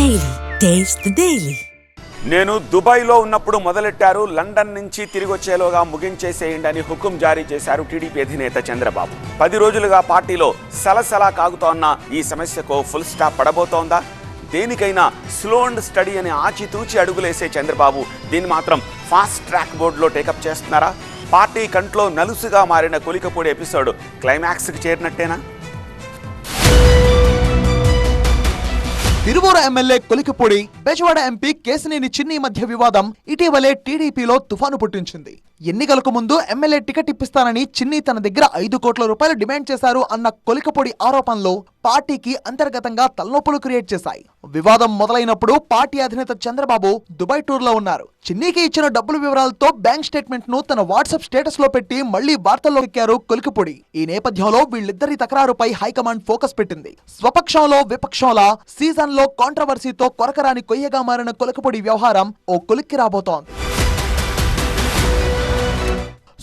Daily taste daily నేను దుబాయ్లో ఉన్నప్పుడు మొదలెట్టారు లండన్ నుంచి తిరిగి వచ్చేలోగా ముగించేసేయండి అని హుకుం జారీ చేశారు టీడీపీ అధినేత చంద్రబాబు. పది రోజులుగా పార్టీలో సలసలా కాగుతోన్న ఈ సమస్యకు ఫుల్ స్టాప్ పడబోతోందా? దేనికైనా స్లో అండ్ స్టడీ అని ఆచితూచి అడుగులేసే చంద్రబాబు దీన్ని మాత్రం ఫాస్ట్ ట్రాక్ బోర్డులో టేకప్ చేస్తున్నారా? పార్టీ కంట్లో నలుసుగా మారిన కొలికపూడి ఎపిసోడ్ క్లైమాక్స్కి చేరినట్టేనా? తిరువూర ఎమ్మెల్యే కొలికిపూడి బెజవాడ ఎంపీ కేసినేని చిన్ని మధ్య వివాదం ఇటీవలే టీడీపీలో తుఫాను పుట్టించింది. ఎన్నికలకు ముందు ఎమ్మెల్యే టికెట్ ఇప్పిస్తానని చిన్ని తన దగ్గర ఐదు కోట్ల రూపాయలు డిమాండ్ చేశారు అన్న కొలికపూడి ఆరోపణలు పార్టీకి అంతర్గతంగా తలనొప్పులు క్రియేట్ చేశాయి. వివాదం మొదలైనప్పుడు పార్టీ అధినేత చంద్రబాబు దుబాయ్ టూర్లో ఉన్నారు. చిన్నీకి ఇచ్చిన డబ్బుల వివరాలతో బ్యాంక్ స్టేట్మెంట్ను తన వాట్సాప్ స్టేటస్లో పెట్టి మళ్ళీ వార్తల్లో ఎక్కారు కొలికపొడి. ఈ నేపథ్యంలో వీళ్ళిద్దరి తకరారుపై హైకమాండ్ ఫోకస్ పెట్టింది. స్వపక్షంలో విపక్షంలా సీజన్లో కాంట్రవర్సీతో కొరకరాని కొయ్యగా మారిన కొలికపూడి వ్యవహారం ఓ కొలిక్కి రాబోతోంది.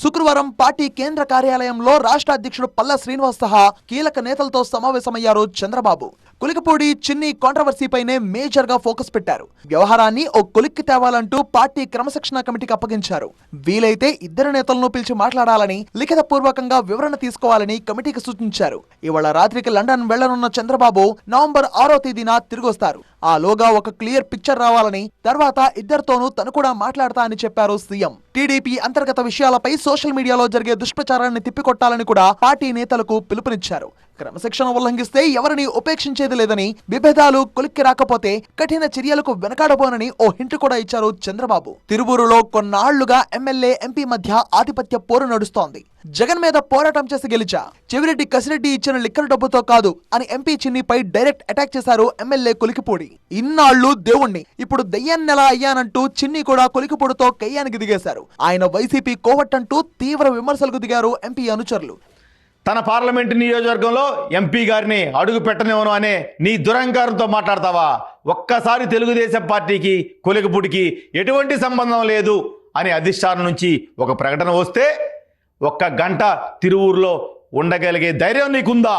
శుక్రవారం పార్టీ కేంద్ర కార్యాలయంలో రాష్ట్ర అధ్యక్షుడు పల్ల శ్రీనివాస్ సహా కీలక నేతలతో సమావేశమయ్యారు చంద్రబాబు. కులికపూడి చిన్ని కాంట్రవర్సీపైనే మేజర్గా ఫోకస్ పెట్టారు. వ్యవహారాన్ని ఓ కొలిక్కి తేవాలంటూ పార్టీ క్రమశిక్షణ కమిటీకి అప్పగించారు. వీలైతే ఇద్దరు నేతలను పిలిచి మాట్లాడాలని లిఖిత పూర్వకంగా వివరణ తీసుకోవాలని కమిటీకి సూచించారు. ఇవాళ రాత్రికి లండన్ వెళ్ళనున్న చంద్రబాబు నవంబర్ ఆరో తేదీన తిరిగొస్తారు. ఆ లోగా ఒక క్లియర్ పిక్చర్ రావాలని తర్వాత ఇద్దరితోనూ తను కూడా మాట్లాడతా అని చెప్పారు సీఎం. టీడీపీ అంతర్గత విషయాలపై సోషల్ మీడియాలో జరిగే దుష్ప్రచారాన్ని తిప్పికొట్టాలని కూడా పార్టీ నేతలకు పిలుపునిచ్చారు. క్రమశిక్షణ ఉల్లంఘిస్తే ఎవరిని ఉపేక్షించేది లేదని విభేదాలు కొలిక్కి రాకపోతే కఠిన చర్యలకు వెనకాడబోనని ఓ హింట్ కూడా ఇచ్చారు చంద్రబాబు. తిరువూరులో కొన్నాళ్ళుగా ఎమ్మెల్యే ఎంపీ మధ్య ఆధిపత్య పోరు నడుస్తోంది. జగన్ మీద పోరాటం చేసి గెలిచా. చెవిరెడ్డి కసిరెడ్డి ఇచ్చిన లిక్కర్ డబ్బుతో కాదు అని ఎంపీ చిన్నిపై డైరెక్ట్ అటాక్ చేశారు ఎమ్మెల్యే కొలికిపూడి. ఇన్నాళ్ళు దేవుణ్ణి ఇప్పుడు దయ్యాన్నెలా అయ్యానంటూ చిన్ని కూడా కొలికిపూడితో కయ్యానికి దిగేశారు. ఆయన వైసీపీ కోవట్టంటూ తీవ్ర విమర్శలకు దిగారు ఎంపీ అనుచరులు. తన పార్లమెంటు నియోజకవర్గంలో ఎంపీ గారిని అడుగు పెట్టనివ్వను అనే నీ దురహంకారంతో మాట్లాడతావా? ఒక్కసారి తెలుగుదేశం పార్టీకి కొలిగిపుడికి ఎటువంటి సంబంధం లేదు అని అధిష్టానం నుంచి ఒక ప్రకటన వస్తే ఒక్క గంట తిరువూరులో ఉండగలిగే ధైర్యం నీకుందా?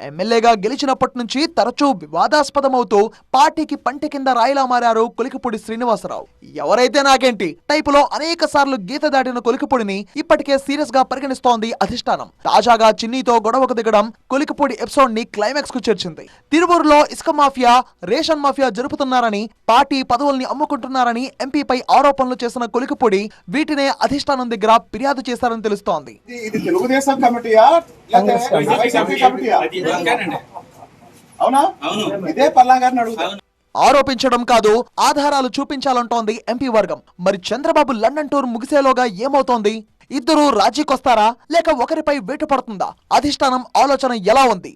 ఎమ్మెల్యేగా గెలిచినప్పటి నుంచి తరచూ వివాదాస్పదమవుతూ పార్టీకి పంటి కింద రాయిలా మారారు కొలికిపూడి శ్రీనివాసరావు. ఎవరైతే నాకేంటి టైపులో అనేక సార్లు గీత దాటిన కొలికిపూడిని ఇప్పటికే సీరియస్గా పరిగణిస్తోంది అధిష్టానం. తాజాగా చిన్నీతో గొడవకు దిగడం కొలికిపూడి ఎపిసోడ్ని క్లైమాక్స్కు చేర్చింది. తిరువూరులో ఇసుక మాఫియా రేషన్ మాఫియా జరుపుతున్నారని పార్టీ పదవుల్ని అమ్ముకుంటున్నారని ఎంపీపై ఆరోపణలు చేసిన కొలికిపూడి వీటినే అధిష్టానం దగ్గర ఫిర్యాదు చేశారని తెలుస్తోంది. ఇది తెలుగుదేశం కమిటీయా అవునా? ఇదే పల్లా గారిని అడుగుతా. ఆరోపించడం కాదు ఆధారాలు చూపించాలంటోంది ఎంపీ వర్గం. మరి చంద్రబాబు లండన్ టూర్ ముగిసేలోగా ఏమవుతోంది? ఇద్దరు రాజీకొస్తారా? లేక ఒకరిపై వేటు పడుతుందా? అధిష్టానం ఆలోచన ఎలా ఉంది?